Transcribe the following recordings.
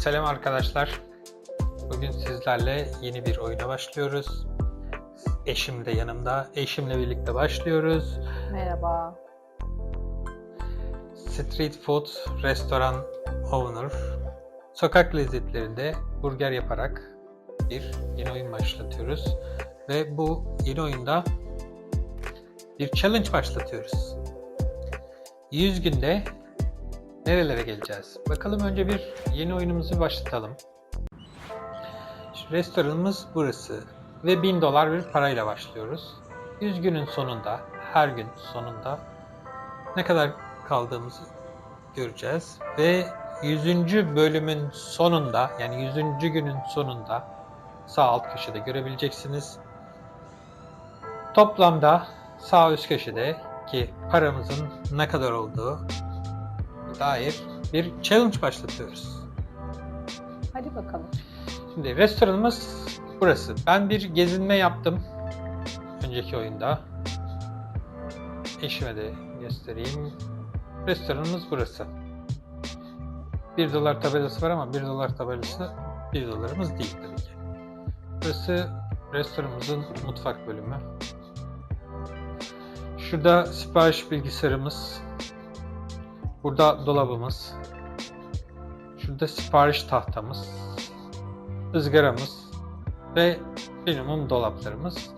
Selam arkadaşlar. Bugün sizlerle yeni bir oyuna başlıyoruz. Eşim de yanımda. Eşimle birlikte başlıyoruz. Merhaba. Street Food Restoran Owner. Sokak lezzetlerinde burger yaparak bir yeni oyun başlatıyoruz. Ve bu yeni oyunda bir challenge başlatıyoruz. 100 günde nerelere geleceğiz? Bakalım önce bir yeni oyunumuzu başlatalım. Restoranımız burası ve 1000 dolar bir parayla başlıyoruz. 100 günün sonunda, her gün sonunda ne kadar kaldığımızı göreceğiz ve 100. bölümün sonunda yani 100. günün sonunda sağ alt köşede görebileceksiniz. Toplamda sağ üst köşede ki paramızın ne kadar olduğu dair bir challenge başlatıyoruz. Hadi bakalım. Şimdi restoranımız burası. Ben bir gezinme yaptım önceki oyunda. Eşime de göstereyim. Restoranımız burası. 1 dolar tabelası var ama 1 dolar tabelası 1 dolarımız değil tabii ki. Burası restoranımızın mutfak bölümü. Şurada sipariş bilgisayarımız. Burada dolabımız. Şurada sipariş tahtamız. ızgaramız ve minimum dolaplarımız.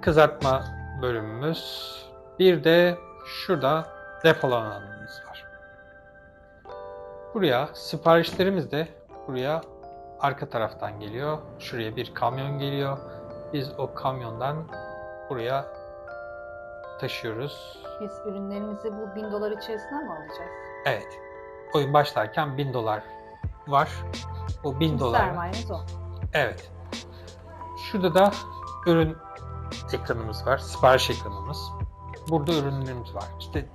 Kızartma bölümümüz. Bir de şurada depolama alanımız var. Buraya siparişlerimiz de buraya arka taraftan geliyor. Şuraya bir kamyon geliyor. Biz o kamyondan buraya taşıyoruz. Biz ürünlerimizi bu 1000 dolar içerisine mi alacağız? Evet. Oyun başlarken 1000 dolar var. O 1000 dolar. Sermayemiz o. Evet. Şurada da ürün ekranımız var. Sipariş ekranımız. Burada ürünlerimiz var. İşte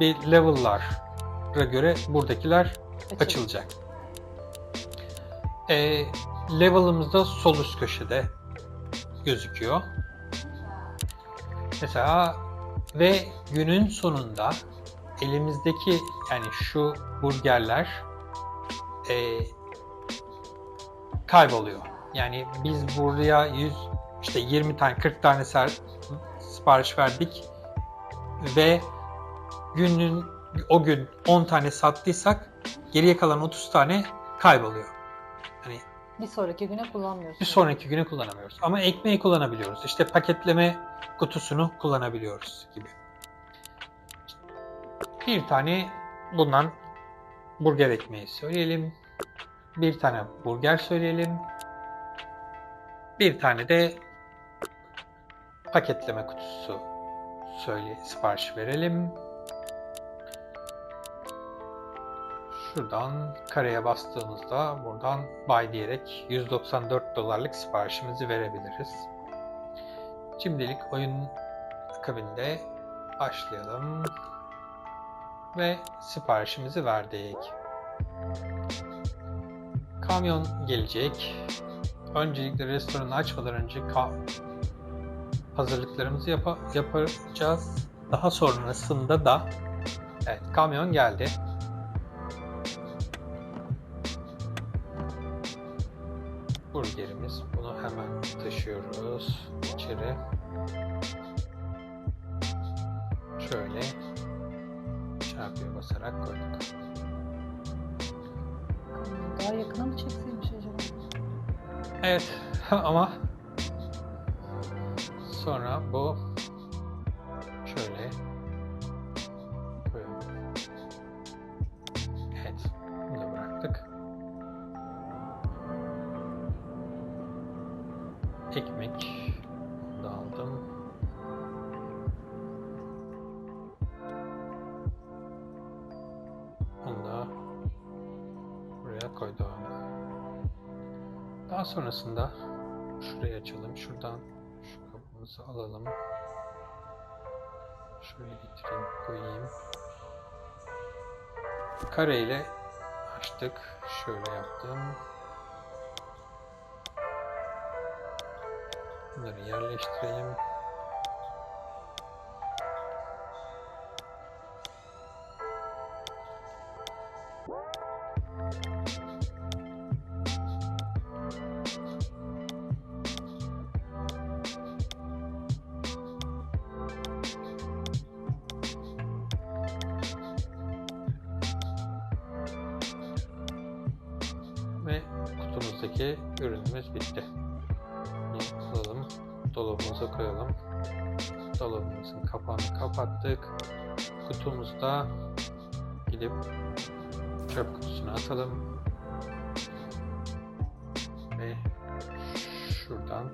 bir level'lara göre buradakiler Açıldı. açılacak. Ee, level'ımız da sol üst köşede gözüküyor. Mesela ve günün sonunda elimizdeki yani şu burgerler e, kayboluyor. Yani biz buraya 100 işte 20 tane 40 tane ser, sipariş verdik ve günün o gün 10 tane sattıysak geriye kalan 30 tane kayboluyor. Bir sonraki güne kullanmıyoruz. bir sonraki güne kullanamıyoruz. Ama ekmeği kullanabiliyoruz. İşte paketleme kutusunu kullanabiliyoruz gibi. Bir tane bundan burger ekmeği söyleyelim. Bir tane burger söyleyelim. Bir tane de paketleme kutusu söyle sipariş verelim. Şuradan kareye bastığımızda buradan buy diyerek 194 dolarlık siparişimizi verebiliriz. Şimdilik oyun akabinde başlayalım ve siparişimizi verdik. Kamyon gelecek. Öncelikle restoranı açmadan önce hazırlıklarımızı yapa- yapacağız. Daha sonrasında da evet kamyon geldi. Burgerimiz. Bunu hemen taşıyoruz içeri. Şöyle çarpıya basarak koyduk. Daha yakına mı çekseymiş acaba? Evet ama sonra bu buraya koydum. Daha sonrasında şurayı açalım. Şuradan şu kapımızı alalım. Şöyle getireyim, koyayım. Kare ile açtık. Şöyle yaptım. Bunları yerleştirelim. Kutumuzdaki ürünümüz bitti. Alalım. Dolabımıza koyalım. Dolabımızın kapağını kapattık. Kutumuzda gidip çöp kutusuna atalım. Ve şuradan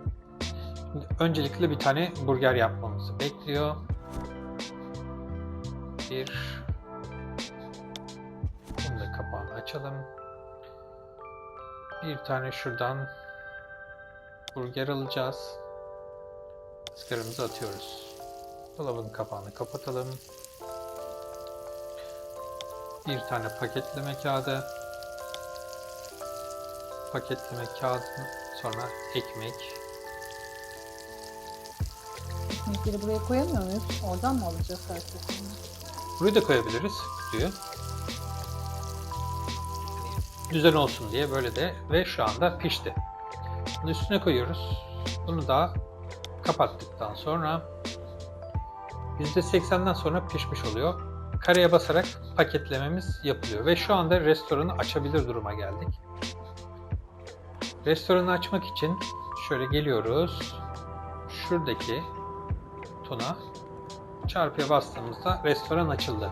Şimdi öncelikle bir tane burger yapmamızı bekliyor. Bir bunu da kapağını açalım. Bir tane şuradan burger alacağız. Izgaramızı atıyoruz. Dolabın kapağını kapatalım. Bir tane paketleme kağıdı. Paketleme kağıdı sonra ekmek. Ekmekleri buraya koyamıyor muyuz? Oradan mı alacağız seferinde? Burayı da koyabiliriz diyor. Düzen olsun diye böyle de ve şu anda pişti. Bunu üstüne koyuyoruz. Bunu da kapattıktan sonra %80'den sonra pişmiş oluyor. Kareye basarak paketlememiz yapılıyor ve şu anda restoranı açabilir duruma geldik. Restoranı açmak için şöyle geliyoruz. Şuradaki butona çarpıya bastığımızda restoran açıldı.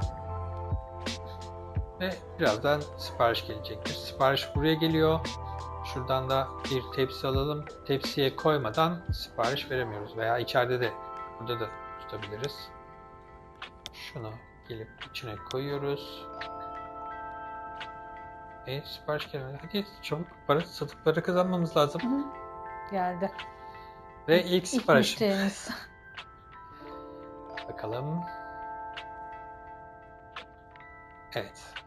Ve birazdan sipariş gelecektir. Sipariş buraya geliyor. Şuradan da bir tepsi alalım. Tepsiye koymadan sipariş veremiyoruz. Veya içeride de burada da tutabiliriz. Şunu gelip içine koyuyoruz. E sipariş gelmedi. Hadi çabuk para satıp para kazanmamız lazım. Hı. Geldi. Ve ilk İlk sipariş. Bakalım. Evet.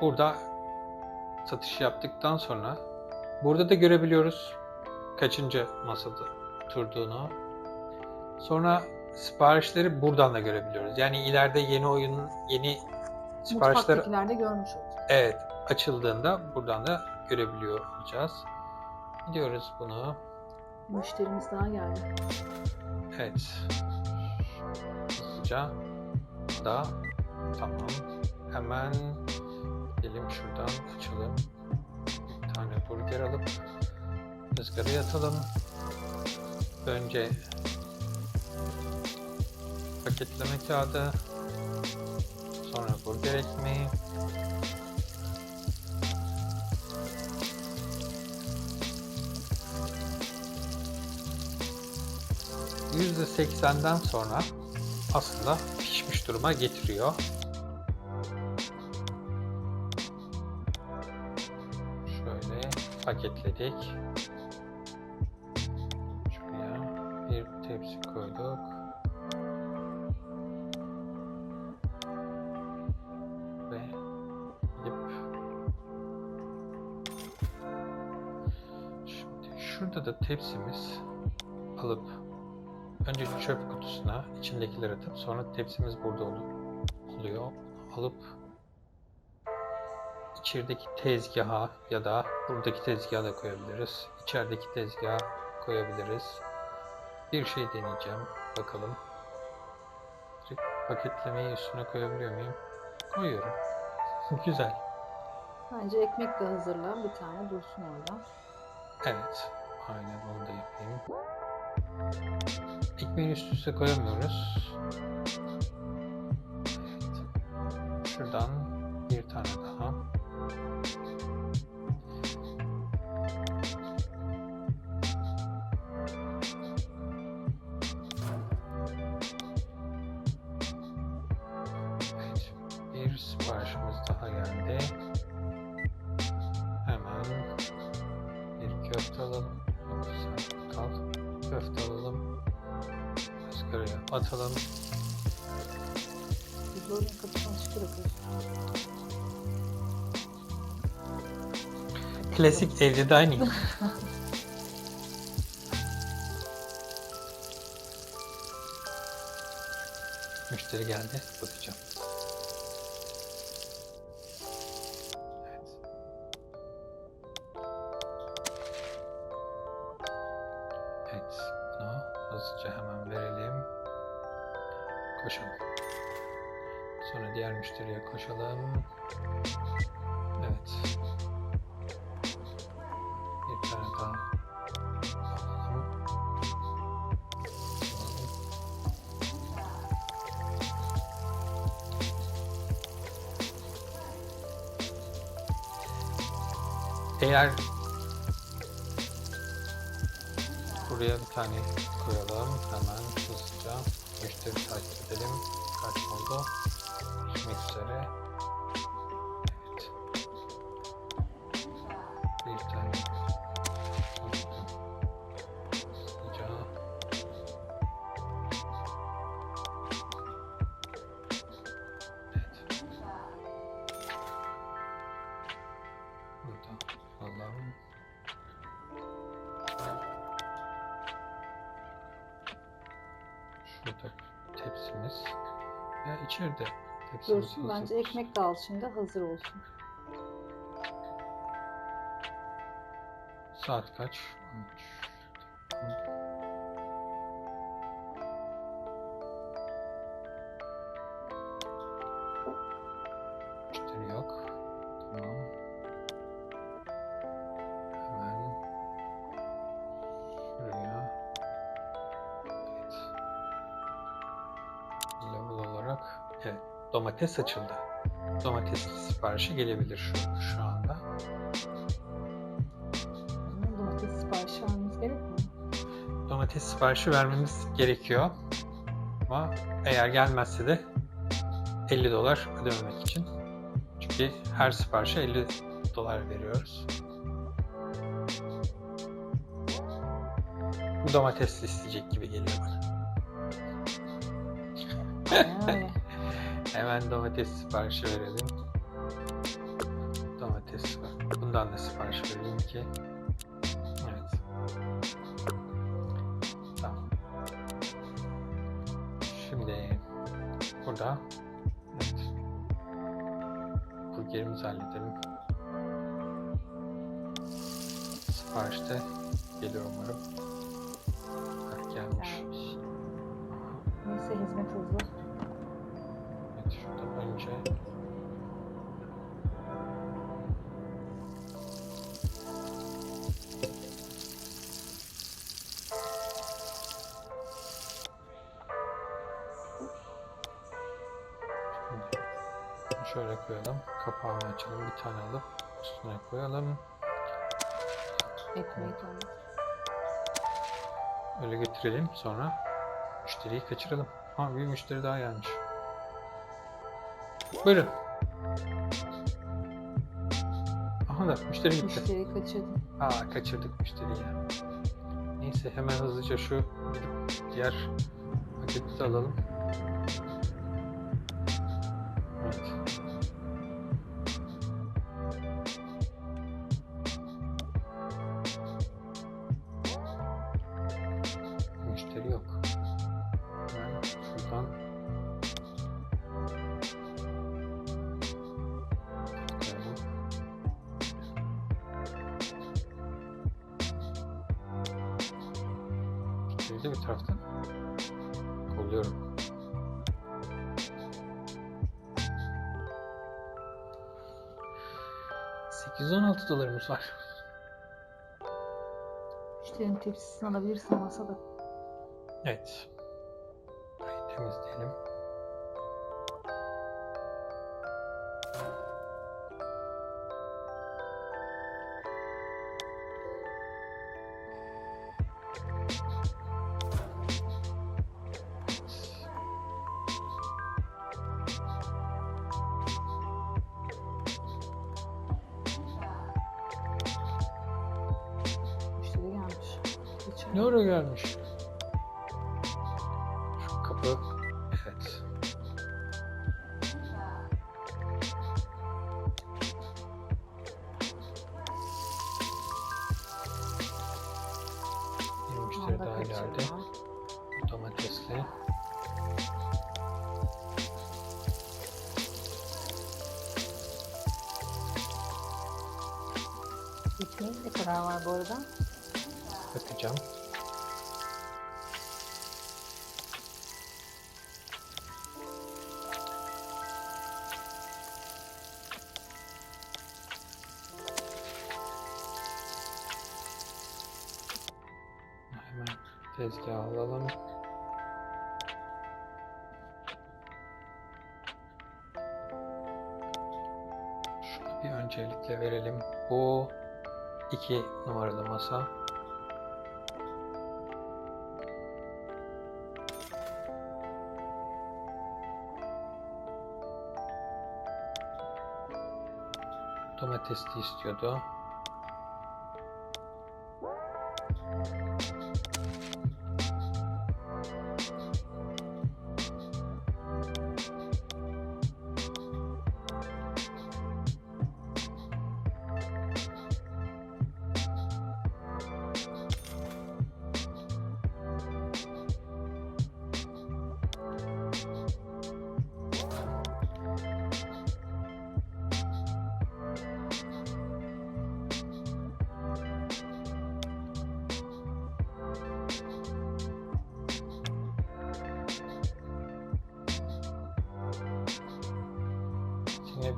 Burada satış yaptıktan sonra burada da görebiliyoruz kaçıncı masada oturduğunu. Sonra siparişleri buradan da görebiliyoruz. Yani ileride yeni oyunun yeni siparişler görmüş olacağız. evet açıldığında buradan da görebiliyor olacağız. Gidiyoruz bunu. Müşterimiz daha geldi. Evet. Hızlıca da tamam. Hemen gidelim şuradan açalım. Bir tane burger alıp ızgaraya atalım. Önce paketleme kağıdı sonra burger ekmeği %80'den sonra aslında pişmiş duruma getiriyor. Paketledik. Şuraya bir tepsi koyduk. Ve gidip Şimdi şurada da tepsimiz alıp önce çöp kutusuna içindekileri atıp sonra tepsimiz burada olu- oluyor. Alıp içerideki tezgaha ya da buradaki tezgaha da koyabiliriz. İçerideki tezgaha koyabiliriz. Bir şey deneyeceğim. Bakalım. Direkt paketlemeyi üstüne koyabiliyor muyum? Koyuyorum. Güzel. Bence ekmek de hazırla. Bir tane dursun orada. Evet. Aynen onu da yapayım. Ekmeğin üst üste koyamıyoruz. Evet. Şuradan bir tane daha. Bir siparişimiz daha geldi. Hemen bir köfte alalım. Kal. Köfte alalım. Izgaraya atalım. Biz oraya kapısını açık. Klasik evde dining. Müşteri geldi. Bakacağım. Evet. Evet. Bunu hızlıca hemen verelim. Koşalım. Sonra diğer müşteriye koşalım. Evet. Alalım. Eğer buraya bir tane koyalım hemen hızlıca müşteri takip edelim. Kaç oldu? Bitmek üzere İçeride tepsimiz Dursun hazır. bence ekmek de al şimdi hazır olsun. Saat kaç? Domates açıldı. Domates siparişi gelebilir şu, şu anda. Domates siparişi vermemiz gerekmiyor mu? domates siparişi vermemiz gerekiyor. Ama eğer gelmezse de 50 dolar ödememek için. Çünkü her siparişe 50 dolar veriyoruz. Bu domates isteyecek gibi geliyor bana. Hemen domates siparişi verelim. Domates var. Bundan da sipariş verelim ki. Evet. Tamam. Şimdi burada Evet şuradan önce Şimdi şöyle koyalım. Kapağını açalım. Bir tane alıp üstüne koyalım. Al. Öyle götürelim. Sonra müşteriyi kaçıralım. Ha bir müşteri daha gelmiş. Buyurun. Aha da müşteri gitti. Müşteriyi kaçırdım. Aa kaçırdık müşteriyi ya. Neyse hemen hızlıca şu diğer paketi de alalım. Evet. ...816 dolarımız var. Müşterinin tepsisini alabilirsin masada. Evet. Burayı temizleyelim. Ne ara Tezgah alalım. Şunu bir öncelikle verelim. Bu iki numaralı masa. Domatesli istiyordu.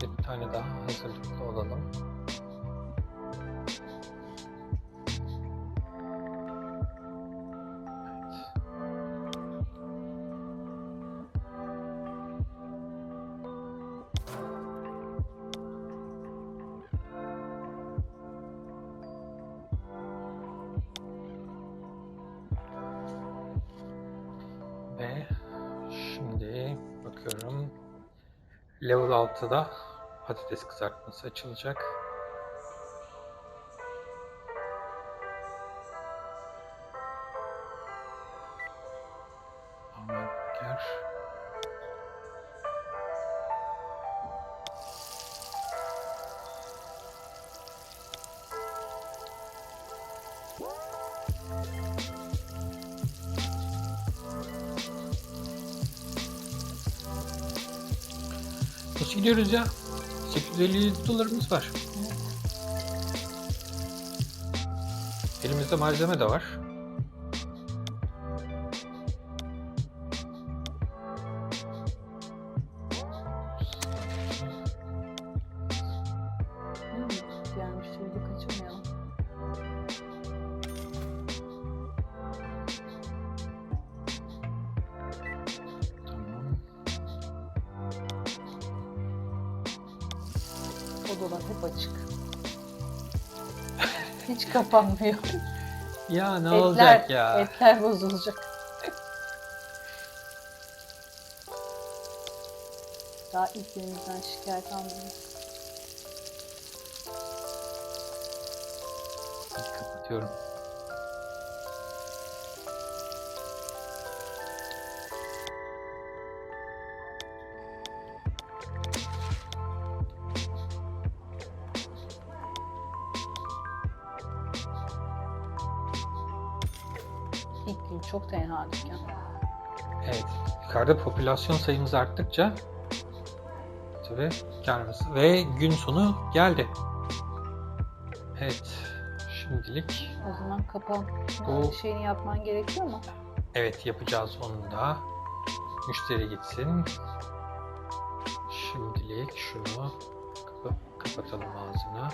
Bir tane daha hazırlıklı olalım. Level 6'da patates kızartması açılacak. Hamburger. Nasıl gidiyoruz ya? 850 dolarımız var. Elimizde malzeme de var. O dolap hep açık. Hiç kapanmıyor. Ya ne etler, olacak ya? Etler bozulacak. Daha ilk günümüzden şikayet almıyoruz. Kapatıyorum. Gün çok tenha dükkan. Evet. Yukarıda popülasyon sayımız arttıkça tabii karımız ve gün sonu geldi. Evet. Şimdilik O zaman kapan Bu- şeyini yapman gerekiyor mu? Evet yapacağız onu da. Müşteri gitsin. Şimdilik şunu kapa- kapatalım ağzını.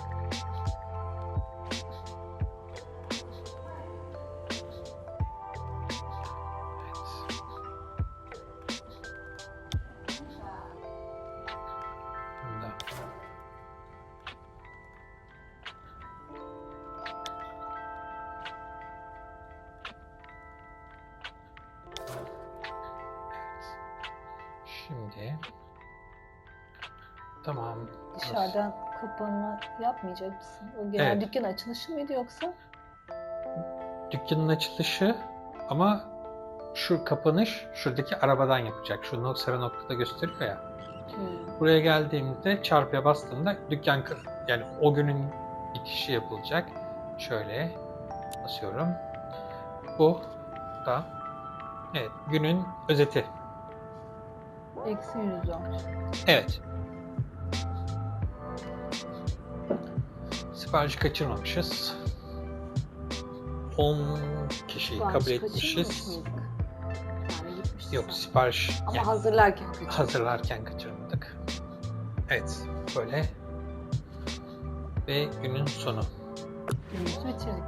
Tamam. Dışarıdan kapanma yapmayacak mısın? O genel Evet. dükkan açılışı mıydı yoksa? Dükkanın açılışı ama şu kapanış şuradaki arabadan yapacak. Şu sarı noktada gösteriyor ya. Hmm. Buraya geldiğimde çarpıya bastığımda dükkan ka- yani o günün bitişi yapılacak. Şöyle basıyorum. Bu da evet günün özeti. Eksi 110. Evet. Siparişi kaçırmamışız. 10 kişiyi Sipariş kabul etmişiz. Yani. Yok sipariş Ama yani hazırlarken kaçırdık. hazırlarken kaçırmadık. Evet böyle ve günün sonu. Günümüzü bitirdik.